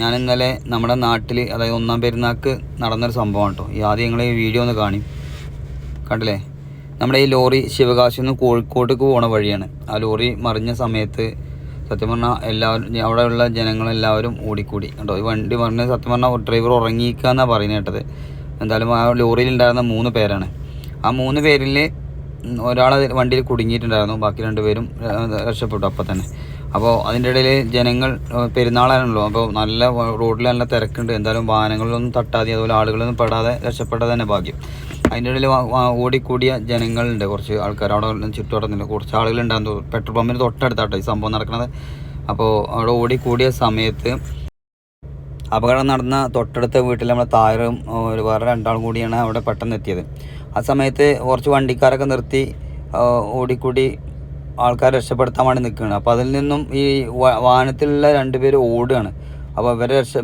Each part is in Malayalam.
ഞാൻ ഇന്നലെ നമ്മുടെ നാട്ടിൽ അതായത് ഒന്നാം പെരുന്നാൾക്ക് നടന്നൊരു സംഭവം കേട്ടോ. ഈ ആദ്യം നിങ്ങൾ ഈ വീഡിയോ ഒന്ന് കാണി. കണ്ടില്ലേ? നമ്മുടെ ഈ ലോറി ശിവകാശിൽ നിന്ന് കോഴിക്കോട്ടേക്ക് പോണ വഴിയാണ്. ആ ലോറി മറിഞ്ഞ സമയത്ത് സത്യം പറഞ്ഞാൽ എല്ലാവരും അവിടെയുള്ള ജനങ്ങളെല്ലാവരും ഓടിക്കൂടി. കേട്ടോ ഈ വണ്ടി മറിഞ്ഞ സത്യം പറഞ്ഞാൽ ഡ്രൈവർ ഉറങ്ങിക്കുക എന്നാണ് പറയുന്നത് കേട്ടത്. എന്തായാലും ആ ലോറിയിൽ ഉണ്ടായിരുന്ന മൂന്ന് പേരാണ്. ആ മൂന്ന് പേരിൽ ഒരാൾ വണ്ടിയിൽ കുടുങ്ങിയിട്ടുണ്ടായിരുന്നു. ബാക്കി രണ്ടുപേരും രക്ഷപ്പെട്ടു. അപ്പം തന്നെ അപ്പോൾ അതിന്റെ ഇടയിൽ ജനങ്ങൾ പെരുന്നാളാണല്ലോ. അപ്പോൾ നല്ല റോഡിൽ നല്ല തിരക്കുണ്ട്. എന്തായാലും വാഹനങ്ങളിലൊന്നും തട്ടാതെ അതുപോലെ ആളുകളൊന്നും പെടാതെ രക്ഷപ്പെട്ടത് തന്നെ ഭാഗ്യം. അതിന്റെ ഇടയിൽ ഓടിക്കൂടിയ ജനങ്ങളുണ്ട് കുറച്ച് ആൾക്കാർ അവിടെ ചുറ്റുവട്ടത്തില്ല കുറച്ച് ആളുകളുണ്ടായിരുന്നു. പെട്രോൾ പമ്പിന് തൊട്ടടുത്താട്ടോ ഈ സംഭവം നടക്കുന്നത് അപ്പോൾ അവിടെ ഓടിക്കൂടിയ സമയത്ത് അപകടം നടന്ന തൊട്ടടുത്ത വീട്ടിൽ നമ്മളെ തായറും ഒരു വേറെ രണ്ടാളും കൂടിയാണ് അവിടെ പെട്ടെന്ന് എത്തിയത് ആ സമയത്ത് കുറച്ച് വണ്ടിക്കാരൊക്കെ നിർത്തി ഓടിക്കൂടി ആൾക്കാരെ രക്ഷപ്പെടുത്താൻ വേണ്ടി നിൽക്കുകയാണ്. അപ്പോൾ അതിൽ നിന്നും ഈ വാഹനത്തിലുള്ള രണ്ടുപേർ ഓടുകയാണ്. അപ്പോൾ ഇവരെ രക്ഷ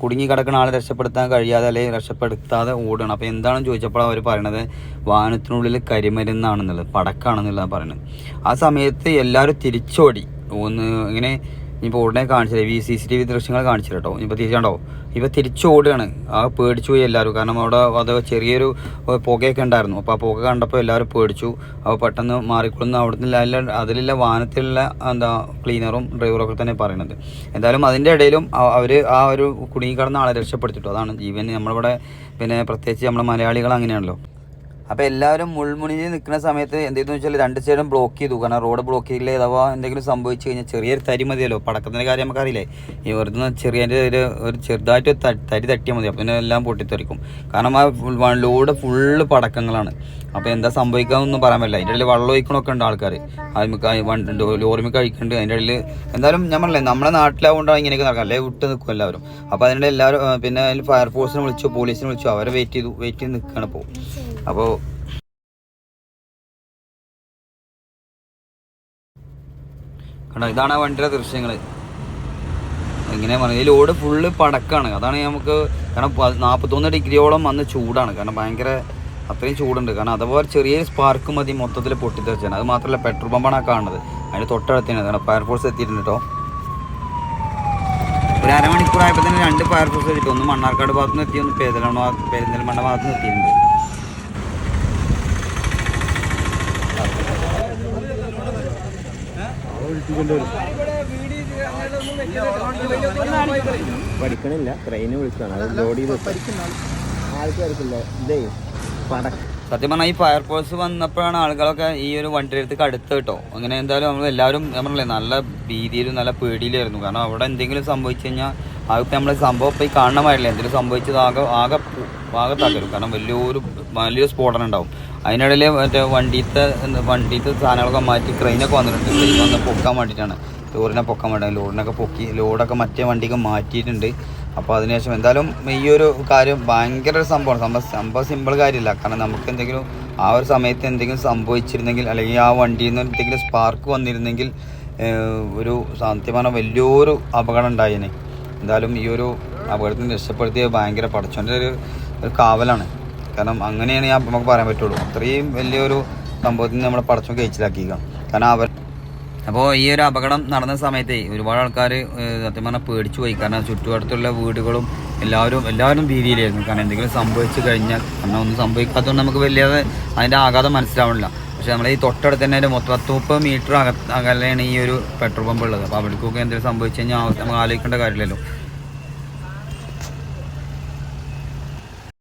കുടുങ്ങി കിടക്കുന്ന ആളെ രക്ഷപ്പെടുത്താൻ കഴിയാതെ അല്ലെങ്കിൽ രക്ഷപ്പെടുത്താതെ ഓടുകയാണ്. അപ്പോൾ എന്താണെന്ന് ചോദിച്ചപ്പോൾ അവർ പറയണത് വാഹനത്തിനുള്ളിൽ കരിമരുന്നാണെന്നുള്ളത് പടക്കാണെന്നുള്ളതാണ് പറയുന്നത്. ആ സമയത്ത് എല്ലാവരും തിരിച്ചോടി. ഒന്ന് ഇങ്ങനെ ഇനിയിപ്പോൾ ഉടനെ കാണിച്ചില്ല? ഈ സി സി ടി വി ദൃശ്യങ്ങൾ കാണിച്ചില്ല കേട്ടോ ഇനിയിപ്പോൾ തിരിച്ചാണ്ടോ? ഇപ്പോൾ തിരിച്ചു ഓടുകയാണ്. ആ പേടിച്ചു പോയി എല്ലാവരും. കാരണം അവിടെ അത് ചെറിയൊരു പുകയൊക്കെ ഉണ്ടായിരുന്നു. അപ്പോൾ ആ പുക കണ്ടപ്പോൾ എല്ലാവരും പേടിച്ചു. അപ്പോൾ പെട്ടെന്ന് മാറിക്കൊള്ളുന്ന അവിടുത്തെ അതിലുള്ള വാഹനത്തിലുള്ള എന്താ ക്ലീനറും ഡ്രൈവറും ഒക്കെ തന്നെ പറയുന്നത് എന്തായാലും അതിന്റെ ഇടയിലും അവർ ആ ഒരു കുടുങ്ങി കിടന്ന ആളെ രക്ഷപ്പെടുത്തിട്ടു? അതാണ് ജീവൻ നമ്മളിവിടെ പിന്നെ പ്രത്യേകിച്ച് നമ്മുടെ മലയാളികൾ അങ്ങനെയാണല്ലോ. അപ്പോൾ എല്ലാവരും മുൾമുണിഞ്ഞ് നിൽക്കുന്ന സമയത്ത് എന്തെന്ന് വെച്ചാൽ രണ്ട് സൈഡും ബ്ലോക്ക് ചെയ്തു. കാരണം റോഡ് ബ്ലോക്ക് ചെയ്യില്ലേ അഥവാ എന്തെങ്കിലും സംഭവിച്ചു കഴിഞ്ഞാൽ ചെറിയൊരു തരി മതിയല്ലോ. പടക്കത്തിന്റെ കാര്യം നമുക്കറിയില്ലേ. ഈ വെറുതെ ചെറിയ ഒരു ഒരു ചെറുതായിട്ട് തരി തട്ടിയാൽ മതി. അപ്പോൾ എല്ലാം പൊട്ടിത്തെറിക്കും. കാരണം ആ ലോഡ് ഫുള്ള് പടക്കങ്ങളാണ്. അപ്പോൾ എന്താ സംഭവിക്കാമെന്നൊന്നും പറയാൻ പറ്റില്ല. അതിന്റെ ഇടയിൽ വെള്ളം ഒഴിക്കണമൊക്കെ ഉണ്ട് ആൾക്കാർ അതിന് ലോറിമ കഴിക്കുന്നുണ്ട് അതിന്റെ ഇടയിൽ എന്തായാലും ഞാൻ പറഞ്ഞില്ലേ നമ്മുടെ നാട്ടിലാവുകൊണ്ടാണ് ഇങ്ങനെയൊക്കെ നടക്കുക അല്ലെങ്കിൽ വിട്ട് നിൽക്കും എല്ലാവരും. അപ്പോൾ അതിന്റെ എല്ലാവരും പിന്നെ ഫയർഫോഴ്സിനെ വിളിച്ചു പോലീസിനെ വിളിച്ചു അവരെ വെയിറ്റ് ചെയ്തു വെയിറ്റ് ചെയ്ത് നിൽക്കുകയാണ് ഇപ്പോൾ അപ്പോൾ കണ്ടോ ഇതാണ് ആ വണ്ടിയുടെ ദൃശ്യങ്ങൾ എങ്ങനെ പറയുക ഈ ലോഡ് ഫുള്ള് പടക്കാണ്. അതാണ് നമുക്ക് കാരണം നാൽപ്പത്തൊന്ന് ഡിഗ്രിയോളം വന്ന് ചൂടാണ്. കാരണം ഭയങ്കര അത്രയും ചൂടുണ്ട്. കാരണം അതുപോലെ ചെറിയ സ്പാർക്ക് മതി മൊത്തത്തിൽ പൊട്ടിത്തെറിച്ചാണ്. അത് മാത്രമല്ല പെട്രോൾ പമ്പാണ് ആ കാണുന്നത്. അതിന് തൊട്ടടുത്താണ് കാരണം ഫയർഫോഴ്സ് എത്തിയിട്ടുണ്ട് കേട്ടോ ഒരു അരമണിക്കൂർ ആയപ്പോൾ തന്നെ രണ്ട് ഫയർഫോഴ്സ് എത്തിയിട്ട് ഒന്ന് മണ്ണാർക്കാട് ഭാഗത്തുനിന്ന് എത്തി ഒന്ന് പെരിന്തൽമണ്ണ ഭാഗത്തുനിന്ന് ഭാഗത്ത് നിന്ന് വരും പഠിക്കണില്ല. ട്രെയിന് വിളിച്ചാണ് അത് ലോഡ് ചെയ്ത് ആൾക്കാർക്കില്ല. ഇതേ പട സത്യം പറഞ്ഞാൽ ഈ ഫയർഫോഴ്സ് വന്നപ്പോഴാണ് ആളുകളൊക്കെ ഈ ഒരു വണ്ടിയുടെ അടുത്തേക്ക് അടുത്ത് കേട്ടോ. അങ്ങനെ എന്തായാലും നമ്മൾ എല്ലാവരും ഞാൻ പറഞ്ഞില്ലേ നല്ല ഭീതിയിലും നല്ല പേടിയിലായിരുന്നു. കാരണം അവിടെ എന്തെങ്കിലും സംഭവിച്ചു കഴിഞ്ഞാൽ ആദ്യത്തെ നമ്മൾ സംഭവം ഇപ്പോൾ ഈ കാണുന്ന എന്തെങ്കിലും സംഭവിച്ചത് ആകെ ആകെ തകരും കാരണം വലിയൊരു വലിയൊരു സ്ഫോടനം ഉണ്ടാവും. അതിനിടയിൽ മറ്റേ വണ്ടിത്തെ വണ്ടിയത്തെ സാധനങ്ങളൊക്കെ മാറ്റി ക്രെയിനൊക്കെ വന്നിട്ടുണ്ട്. വന്ന് പൊക്കാൻ വേണ്ടിയിട്ടാണ്. ലോറിനെ പൊക്കാൻ വേണ്ടി ലോറിനൊക്കെ പൊക്കി ലോഡൊക്കെ മറ്റേ വണ്ടിക്ക് മാറ്റിയിട്ടുണ്ട്. അപ്പോൾ അതിനുശേഷം എന്തായാലും ഈ ഒരു കാര്യം ഭയങ്കര ഒരു സംഭവമാണ്. സംഭവം സംഭവം സിമ്പിൾ കാര്യമില്ല. കാരണം നമുക്ക് എന്തെങ്കിലും ആ ഒരു സമയത്ത് എന്തെങ്കിലും സംഭവിച്ചിരുന്നെങ്കിൽ അല്ലെങ്കിൽ ആ വണ്ടിയിൽ നിന്ന് എന്തെങ്കിലും സ്പാർക്ക് വന്നിരുന്നെങ്കിൽ ഒരു സത്യം വലിയൊരു അപകടം ഉണ്ടായേനെ. എന്തായാലും ഈ ഒരു അപകടത്തിൽ നിന്ന് രക്ഷപ്പെടുത്തിയ ഭയങ്കര പടച്ചോന്റെ ഒരു ഒരു കാവലാണ്. കാരണം അങ്ങനെയാണ് ഞാൻ നമുക്ക് പറയാൻ പറ്റുള്ളൂ. അത്രയും വലിയൊരു സംഭവത്തിൽ നമ്മളെ പടച്ചോൻ കഴിച്ചിലാക്കിയിരിക്കണം കാരണം അവർ അപ്പോൾ ഈ ഒരു അപകടം നടന്ന സമയത്തെ ഒരുപാട് ആൾക്കാർ സത്യം പറഞ്ഞാൽ പേടിച്ചു പോയി. കാരണം ചുറ്റുപാടത്തുള്ള വീടുകളും എല്ലാവരും എല്ലാവരും ഭീതിയിലായിരുന്നു. കാരണം എന്തെങ്കിലും സംഭവിച്ചു കഴിഞ്ഞാൽ കാരണം ഒന്നും സംഭവിക്കാത്തതുകൊണ്ട് നമുക്ക് വലിയ അതിന്റെ ആഘാതം മനസ്സിലാവണില്ല. പക്ഷേ നമ്മൾ ഈ തൊട്ടടുത്ത് തന്നെ ഒരു മൊത്തം പത്ത് മുപ്പത് മീറ്റർ അക അകലെയാണ് ഈ ഒരു പെട്രോൾ പമ്പ് ഉള്ളത്. അപ്പോൾ അവിടേക്കൊക്കെ എന്തെങ്കിലും സംഭവിച്ചു കഴിഞ്ഞാൽ നമുക്ക് ആലോചിക്കേണ്ട കാര്യമില്ലല്ലോ.